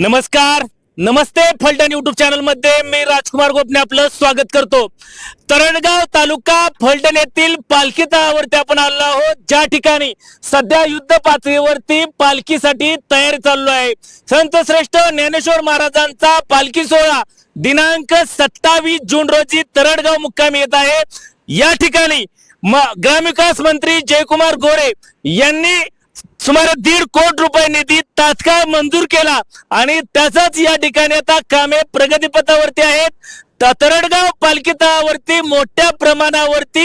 नमस्कार. नमस्ते फलटण युट्यूब चॅनलमध्ये मी राजकुमार गोपने आपलं स्वागत करतो. तरणगाव तालुका फलटण येथील पालखी तळावरती आपण आलो आहोत. ज्या ठिकाणी सध्या युद्ध पातळीवरती पालखीसाठी तयारी चालू आहे. संत श्रेष्ठ ज्ञानेश्वर महाराजांचा पालखी सोहळा दिनांक सत्तावीस जून रोजी तरडगाव मुक्कामी येत आहे. या ठिकाणी म- ग्रामविकास मंत्री जयकुमार गोरे यांनी सुमारे दीड कोटी रुपये निधी तात्काळ मंजूर केला. आणि त्याचाच या ठिकाणी आता कामे प्रगतीपथावरती आहेत. तरडगाव पालखी तळावरती मोठ्या प्रमाणावरती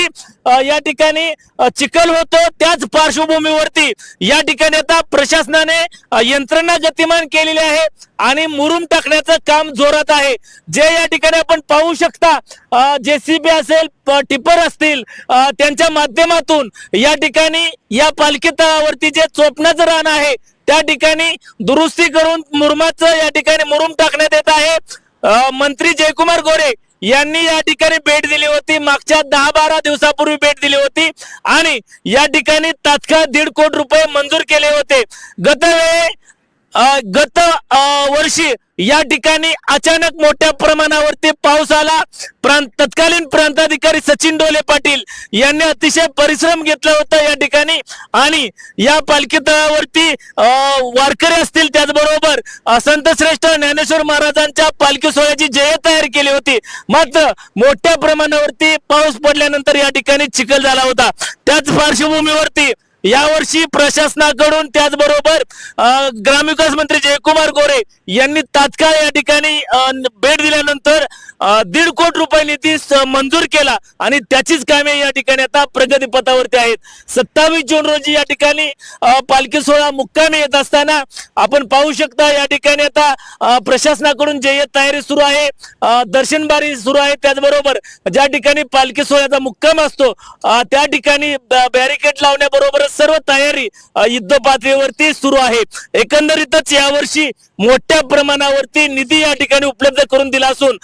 या ठिकाणी चिखल होतो. त्याच पार्श्वभूमीवरती या ठिकाणी आता प्रशासनाने यंत्रणा गतिमान केलेली आहे आणि मुरुम टाकण्याचं काम जोरात आहे. जे या ठिकाणी आपण पाहू शकता जेसीबी असेल टिपर असतील त्यांच्या माध्यमातून या ठिकाणी या पालखी तळावरती जे चोपण्याचं रान आहे त्या ठिकाणी दुरुस्ती करून मुरुमाचं या ठिकाणी मुरुम टाकण्यात येत आहे. मंत्री जयकुमार गोरे यांनी या ठिकाणी भेट दिली होती. मागच्या दहा बारा दिवसापूर्वी भेट दिली होती. आणि या ठिकाणी तात्काळ दीड कोटी रुपये मंजूर केले होते. गतवेळी गत वर्षी या ठिकाणी अचानक मोठ्या प्रमाणावरती पाऊस आला. प्रांत तत्कालीन प्रांताधिकारी सचिन डोले पाटील यांनी अतिशय परिश्रम घेतला होता या ठिकाणी. आणि या पालखी तळावरती वारकरी असतील त्याचबरोबर संत श्रेष्ठ ज्ञानेश्वर महाराजांच्या पालखी सोहळ्याची जय तयार केली होती. मात्र मोठ्या प्रमाणावरती पाऊस पडल्यानंतर या ठिकाणी चिखल झाला होता. त्याच पार्श्वभूमीवरती यावर्षी प्रशासनाकडून त्याचबरोबर ग्रामविकास मंत्री जयकुमार गोरे यांनी तात्काळ या ठिकाणी भेट दिल्यानंतर दीड कोटी रुपये निधी मंजूर केला आणि त्याचीच कामे या ठिकाणी आता प्रगतीपथावरती आहेत. सत्तावीस जून रोजी या ठिकाणी पालखी सोहळा मुक्कामी येत असताना आपण पाहू शकता या ठिकाणी आता प्रशासनाकडून जे तयारी सुरू आहे दर्शनबारी सुरू आहे त्याचबरोबर ज्या ठिकाणी पालखी सोहळ्याचा मुक्काम असतो त्या ठिकाणी बॅरिकेड लावण्याबरोबरच सर्व तयारी युद्ध पातळीवरती सुरू आहे. एकंदरीतच यावर्षी मोठ्या प्रमाणावरती निधी या ठिकाणी उपलब्ध करून दिला असून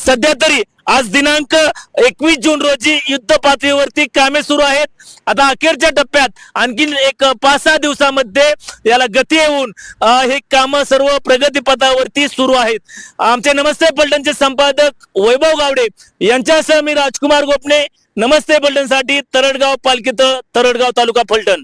सध्या तरी आज दिनांक एकवीस जून रोजी युद्ध पातळीवरती कामे सुरू आहेत. आता अखेरच्या टप्प्यात आणखीन एक पाच सहा दिवसामध्ये याला गती येऊन हे काम सर्व प्रगतीपथावरती सुरू आहेत. आमचे नमस्ते पलटणचे संपादक वैभव गावडे यांच्यासह मी राजकुमार गोपणे. नमस्ते पलटणसाठी तरडगाव पालखीत तरडगाव तालुका पलटण